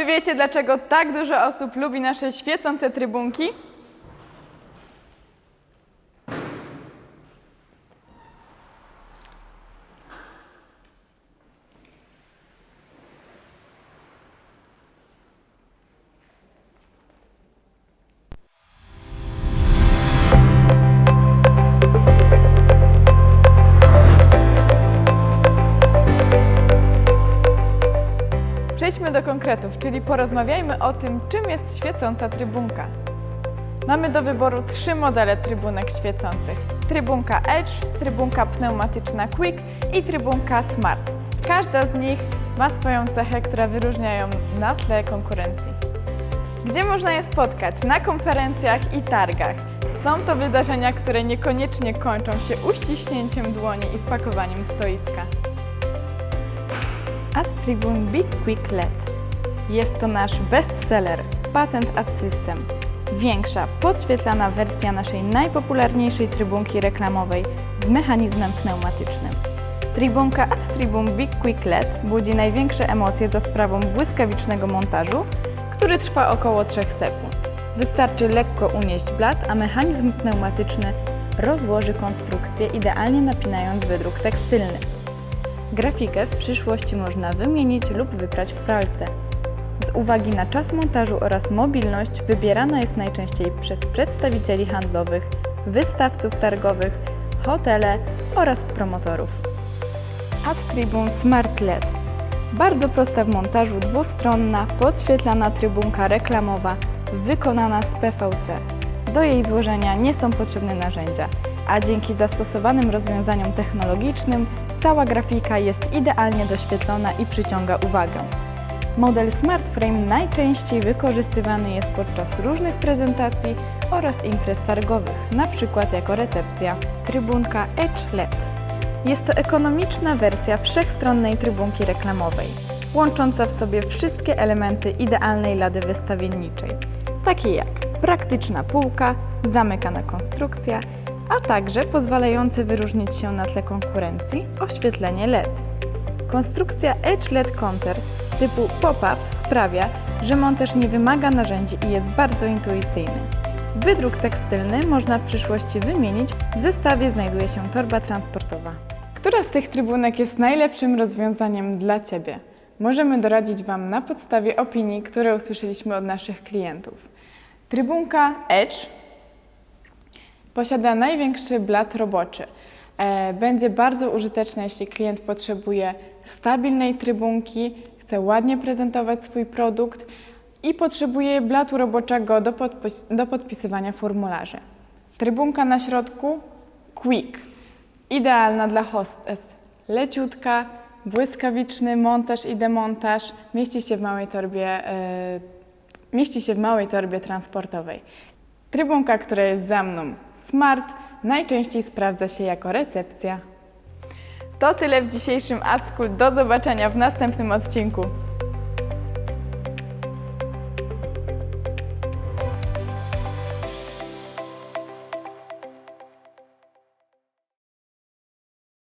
Czy wiecie, dlaczego tak dużo osób lubi nasze świecące trybunki? Przejdźmy do konkretów, czyli porozmawiajmy o tym, czym jest świecąca trybunka. Mamy do wyboru trzy modele trybunek świecących: trybunka Edge, trybunka pneumatyczna Quick i trybunka Smart. Każda z nich ma swoją cechę, która wyróżnia ją na tle konkurencji. Gdzie można je spotkać? Na konferencjach i targach. Są to wydarzenia, które niekoniecznie kończą się uściśnięciem dłoni i spakowaniem stoiska. Ad Big Quick LED. Jest to nasz bestseller, patent Ad System. Większa, podświetlana wersja naszej najpopularniejszej trybunki reklamowej z mechanizmem pneumatycznym. Tribunka Ad Big Quick LED budzi największe emocje za sprawą błyskawicznego montażu, który trwa około 3 sekund. Wystarczy lekko unieść blat, a mechanizm pneumatyczny rozłoży konstrukcję, idealnie napinając wydruk tekstylny. Grafikę w przyszłości można wymienić lub wyprać w pralce. Z uwagi na czas montażu oraz mobilność wybierana jest najczęściej przez przedstawicieli handlowych, wystawców targowych, hotele oraz promotorów. Ad Smart LED. Bardzo prosta w montażu, dwustronna, podświetlana trybunka reklamowa, wykonana z PVC. Do jej złożenia nie są potrzebne narzędzia, a dzięki zastosowanym rozwiązaniom technologicznym cała grafika jest idealnie doświetlona i przyciąga uwagę. Model Smart Frame najczęściej wykorzystywany jest podczas różnych prezentacji oraz imprez targowych, np. jako recepcja. Trybunka Edge LED. Jest to ekonomiczna wersja wszechstronnej trybunki reklamowej, łącząca w sobie wszystkie elementy idealnej lady wystawienniczej, takie jak praktyczna półka, zamykana konstrukcja, a także pozwalające wyróżnić się na tle konkurencji oświetlenie LED. Konstrukcja Edge LED Counter typu pop-up sprawia, że montaż nie wymaga narzędzi i jest bardzo intuicyjny. Wydruk tekstylny można w przyszłości wymienić, w zestawie znajduje się torba transportowa. Która z tych trybunek jest najlepszym rozwiązaniem dla Ciebie? Możemy doradzić Wam na podstawie opinii, które usłyszeliśmy od naszych klientów. Trybunka Edge Posiada największy blat roboczy. E, Będzie bardzo użyteczne, jeśli klient potrzebuje stabilnej trybunki, chce ładnie prezentować swój produkt i potrzebuje blatu roboczego do, podpis- do podpisywania formularzy. Trybunka na środku Quick, idealna dla hostess. Leciutka, błyskawiczny montaż i demontaż, mieści się w małej torbie e, mieści się w małej torbie transportowej. Trybunka, która jest za mną, Smart, najczęściej sprawdza się jako recepcja. To tyle w dzisiejszym AdSchool. Do zobaczenia w następnym odcinku.